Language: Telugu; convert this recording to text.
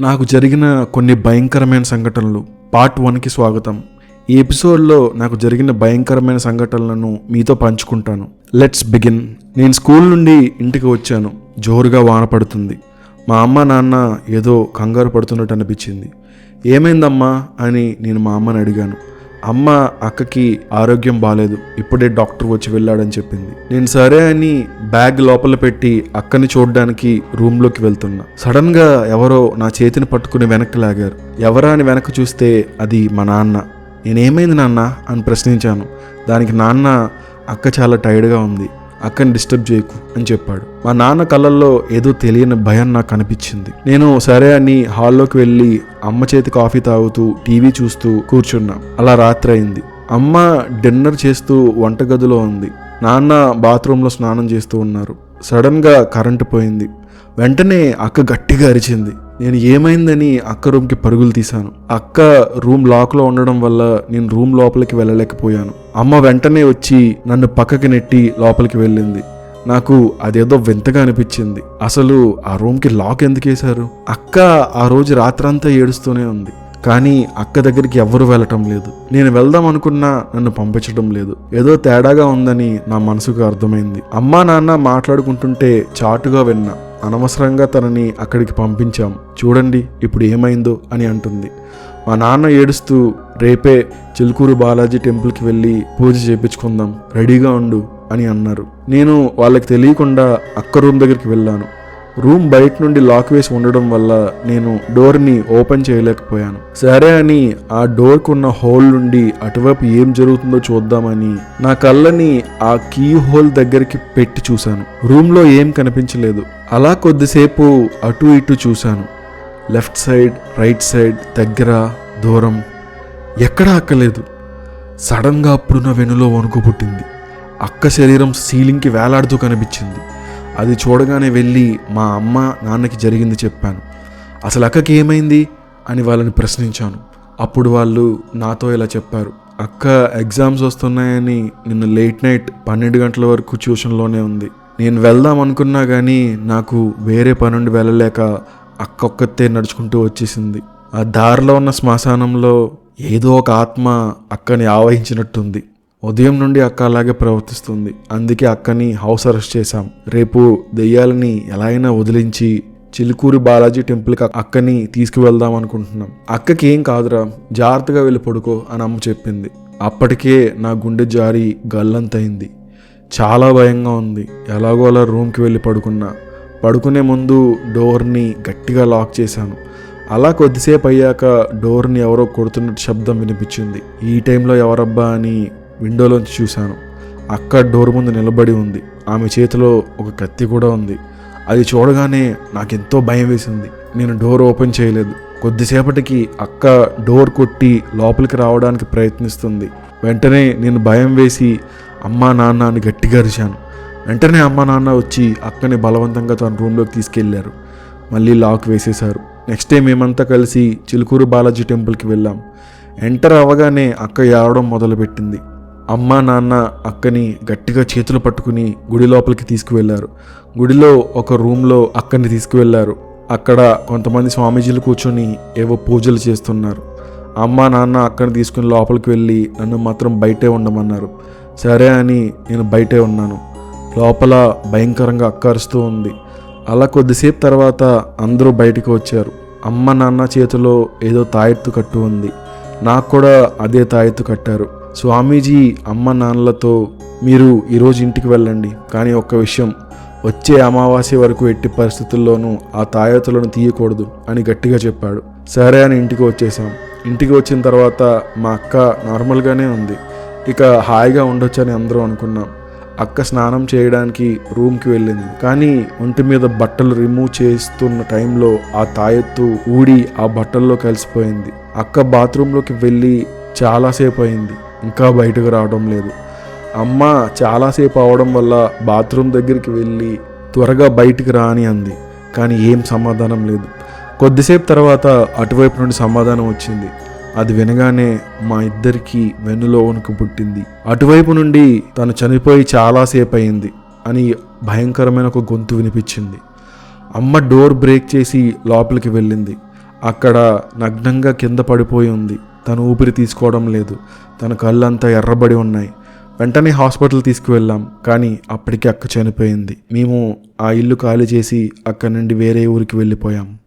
నాకు జరిగిన కొన్ని భయంకరమైన సంఘటనలు పార్ట్ వన్కి స్వాగతం. ఈ ఎపిసోడ్లో నాకు జరిగిన భయంకరమైన సంఘటనలను మీతో పంచుకుంటాను. లెట్స్ బిగిన్ నేను స్కూల్ నుండి ఇంటికి వచ్చాను. జోరుగా వాన పడుతుంది. మా అమ్మ నాన్న ఏదో కంగారు పడుతున్నట్టు అనిపించింది. ఏమైందమ్మా అని నేను మా అమ్మని అడిగాను. అమ్మ అక్కకి ఆరోగ్యం బాగాలేదు ఇప్పుడే డాక్టర్ వచ్చి వెళ్ళాడని చెప్పింది. నేను సరే అని బ్యాగ్ లోపల పెట్టి అక్కని చూడడానికి రూమ్లోకి వెళ్తున్నా. సడన్గా ఎవరో నా చేతిని పట్టుకుని వెనక్కి లాగారు. ఎవరా అని వెనక్కి చూస్తే అది మా నాన్న. నేనేమైంది నాన్న? అని ప్రశ్నించాను. దానికి నాన్న అక్క చాలా టైర్డ్గా ఉంది. అక్కని డిస్టర్బ్ చేయకు అని చెప్పాడు. మా నాన్న కళ్ళల్లో ఏదో తెలియని భయం నాకు అనిపించింది. నేను సరే అని హాల్లోకి వెళ్ళి అమ్మ చేతి కాఫీ తాగుతూ టీవీ చూస్తూ కూర్చున్నా. అలా రాత్రి అయింది. అమ్మ డిన్నర్ చేస్తూ వంటగదిలో ఉంది. నాన్న బాత్రూంలో స్నానం చేస్తూ ఉన్నారు. సడన్గా కరెంటు పోయింది. వెంటనే అక్క గట్టిగా అరిచింది. నేను ఏమైందని అక్క రూమ్కి పరుగులు తీశాను. అక్క రూమ్ లాక్లో ఉండడం వల్ల నేను రూమ్ లోపలికి వెళ్ళలేకపోయాను. అమ్మ వెంటనే వచ్చి నన్ను పక్కకి నెట్టి లోపలికి వెళ్ళింది. నాకు అదేదో వింతగా అనిపించింది. అసలు ఆ రూమ్కి లాక్ ఎందుకు వేశారు? అక్క ఆ రోజు రాత్రంతా ఏడుస్తూనే ఉంది. కానీ అక్క దగ్గరికి ఎవ్వరు వెళ్ళటం లేదు. నేను వెళ్దాం అనుకున్నా నన్ను పంపించడం లేదు. ఏదో తేడాగా ఉందని నా మనసుకు అర్థమైంది. అమ్మా నాన్న మాట్లాడుకుంటుంటే చాటుగా విన్నా. అనవసరంగా తనని అక్కడికి పంపించాం. చూడండి ఇప్పుడు ఏమైందో అని అంటుంది. మా నాన్న ఏడుస్తూ రేపే చిలుకూరు బాలాజీ టెంపుల్కి వెళ్ళి పూజ చేయించుకుందాం రెడీగా ఉండు అని అన్నారు. నేను వాళ్ళకి తెలియకుండా అక్క రూమ్ దగ్గరికి వెళ్ళాను. రూమ్ బయట నుండి లాక్ వేసి ఉండడం వల్ల నేను డోర్ని ఓపెన్ చేయలేకపోయాను. సరే అని ఆ డోర్కు ఉన్న హోల్ నుండి అటువైపు ఏం జరుగుతుందో చూద్దామని నా కళ్ళని ఆ కీ హోల్ దగ్గరికి పెట్టి చూశాను. రూమ్లో ఏం కనిపించలేదు. అలా కొద్దిసేపు అటు ఇటు చూశాను. లెఫ్ట్ సైడ్ రైట్ సైడ్ దగ్గర దూరం. ఎక్కడా అక్కలేదు సడన్గా అప్పుడు నా వెనులో వణుకు పుట్టింది. అక్క శరీరం సీలింగ్కి వేలాడుతూ కనిపించింది. అది చూడగానే వెళ్ళి మా అమ్మ నాన్నకి జరిగింది చెప్పాను. అసలు అక్కకి ఏమైంది? అని వాళ్ళని ప్రశ్నించాను. అప్పుడు వాళ్ళు నాతో ఇలా చెప్పారు. అక్క ఎగ్జామ్స్ వస్తున్నాయని నిన్న లేట్ నైట్ పన్నెండు గంటల వరకు ట్యూషన్లోనే ఉంది. నేను వెళ్దాం అనుకున్నా కానీ నాకు వేరే పనుండి వెళ్ళలేక అక్క ఒక్కతే నడుచుకుంటూ వచ్చేసింది. ఆ దారిలో ఉన్న శ్మశానంలో ఏదో ఒక ఆత్మ అక్కని ఆవహించినట్టుంది. ఉదయం నుండి అక్క అలాగే ప్రవర్తిస్తుంది. అందుకే అక్కని హౌస్ అరెస్ట్ చేశాం. రేపు దెయ్యాలని ఎలా అయినా వదిలించి చిలుకూరి బాలాజీ టెంపుల్కి అక్కని తీసుకువెళ్దాం అనుకుంటున్నాం. అక్కకి ఏం కాదురా జాగ్రత్తగా వెళ్ళి పడుకో అని అమ్మ చెప్పింది. అప్పటికే నా గుండె జారి గల్లంతయింది. చాలా భయంగా ఉంది. ఎలాగో అలా రూమ్కి వెళ్ళి పడుకున్నా. పడుకునే ముందు డోర్ని గట్టిగా లాక్ చేశాను. అలా కొద్దిసేపు అయ్యాక డోర్ని ఎవరో కొడుతున్నట్టు శబ్దం వినిపించింది. ఈ టైంలో ఎవరబ్బా అని విండోలోంచి చూశాను. అక్క డోర్ ముందు నిలబడి ఉంది. ఆమె చేతిలో ఒక కత్తి కూడా ఉంది. అది చూడగానే నాకెంతో భయం వేసింది. నేను డోర్ ఓపెన్ చేయలేదు. కొద్దిసేపటికి అక్క డోర్ కొట్టి లోపలికి రావడానికి ప్రయత్నిస్తుంది. వెంటనే నేను భయం వేసి అమ్మా నాన్న అని గట్టిగా అరిచాను. వెంటనే అమ్మా నాన్న వచ్చి అక్కని బలవంతంగా తన రూమ్లోకి తీసుకెళ్ళారు. మళ్ళీ లాక్ వేసేశారు. నెక్స్ట్ డే మేమంతా కలిసి చిలుకూరు బాలాజీ టెంపుల్కి వెళ్ళాం. ఎంటర్ అవ్వగానే అక్క ఏడవడం మొదలుపెట్టింది. అమ్మ నాన్న అక్కని గట్టిగా చేతులు పట్టుకుని గుడి లోపలికి తీసుకువెళ్ళారు. గుడిలో ఒక రూమ్లో అక్కని తీసుకువెళ్ళారు. అక్కడ కొంతమంది స్వామీజీలు కూర్చొని ఏవో పూజలు చేస్తున్నారు. అమ్మ నాన్న అక్కని తీసుకుని లోపలికి వెళ్ళి నన్ను మాత్రం బయటే ఉండమన్నారు. సరే అని నేను బయటే ఉన్నాను. లోపల భయంకరంగా అక్కరుస్తూ ఉంది. అలా కొద్దిసేపు తర్వాత అందరూ బయటికి వచ్చారు. అమ్మ నాన్న చేతిలో ఏదో తాయెత్తు కట్టు ఉంది. నాకు కూడా అదే తాయెత్తు కట్టారు. స్వామీజీ అమ్మ నాన్నలతో మీరు ఈరోజు ఇంటికి వెళ్ళండి. కానీ ఒక్క విషయం వచ్చే అమావాస్య వరకు ఎట్టి పరిస్థితుల్లోనూ ఆ తాయెత్తులను తీయకూడదు అని గట్టిగా చెప్పాడు. సరే అని ఇంటికి వచ్చేసాం ఇంటికి వచ్చిన తర్వాత మా అక్క నార్మల్గానే ఉంది. ఇక హాయిగా ఉండొచ్చని అందరూ అనుకున్నాం. అక్క స్నానం చేయడానికి రూమ్కి వెళ్ళింది. కానీ ఒంటి మీద బట్టలు రిమూవ్ చేస్తున్న టైంలో ఆ తాయెత్తు ఊడి ఆ బట్టల్లో కలిసిపోయింది. అక్క బాత్రూంలోకి వెళ్ళి చాలాసేపు అయింది. ఇంకా బయటకు రావడం లేదు. అమ్మ చాలాసేపు అవడం వల్ల బాత్రూమ్ దగ్గరికి వెళ్ళి త్వరగా బయటికి రా అని అంది. కానీ ఏం సమాధానం లేదు. కొద్దిసేపు తర్వాత అటువైపు నుండి సమాధానం వచ్చింది. అది వినగానే మా ఇద్దరికి వెన్నులో వణుకు పుట్టింది. అటువైపు నుండి తను చనిపోయి చాలాసేపు అయింది అని భయంకరమైన ఒక గొంతు వినిపించింది. అమ్మ డోర్ బ్రేక్ చేసి లోపలికి వెళ్ళింది. అక్కడ నగ్నంగా కింద పడిపోయి ఉంది. తను ఊపిరి తీసుకోవడం లేదు. తన కళ్ళంతా ఎర్రబడి ఉన్నాయి. వెంటనే హాస్పిటల్ తీసుకువెళ్ళాం. కానీ అప్పటికే అక్క చనిపోయింది. మేము ఆ ఇల్లు ఖాళీ చేసి అక్కడి నుండి వేరే ఊరికి వెళ్ళిపోయాం.